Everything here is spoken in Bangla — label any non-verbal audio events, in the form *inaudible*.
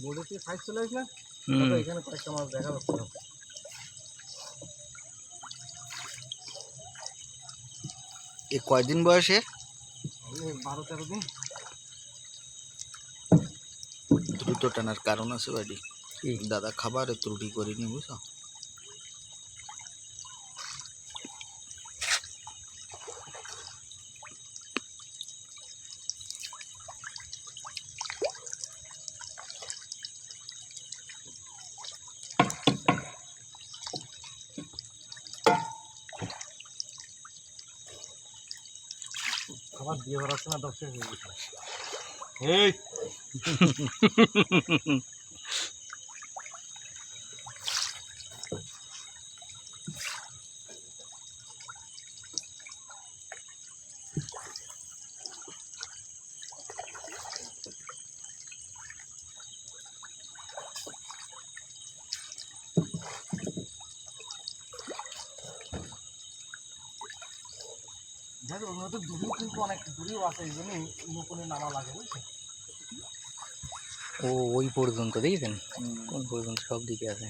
বোর্ডে থেকে সাইজ চলে আসলে এখানে কয়েকটা মাছ দেখা যাচ্ছে। এ কয়দিন বয়সে বারো তেরো দিন দ্রুত টানার কারণ আছে বাড়ি। দাদা খাবারে ত্রুটি করিনি বুঝছ? খাবার দিয়ে বেড়াচ্ছে না দশ হয়ে গেছে। Hey. *laughs* যাই হোক তো দূরেও কিন্তু অনেক দূরেও আছে এই জন্যই নকুনে লাগে বুঝছেন ও ওই পর্যন্ত দেখেছেন? কোন পর্যন্ত? সব দিকে আছে।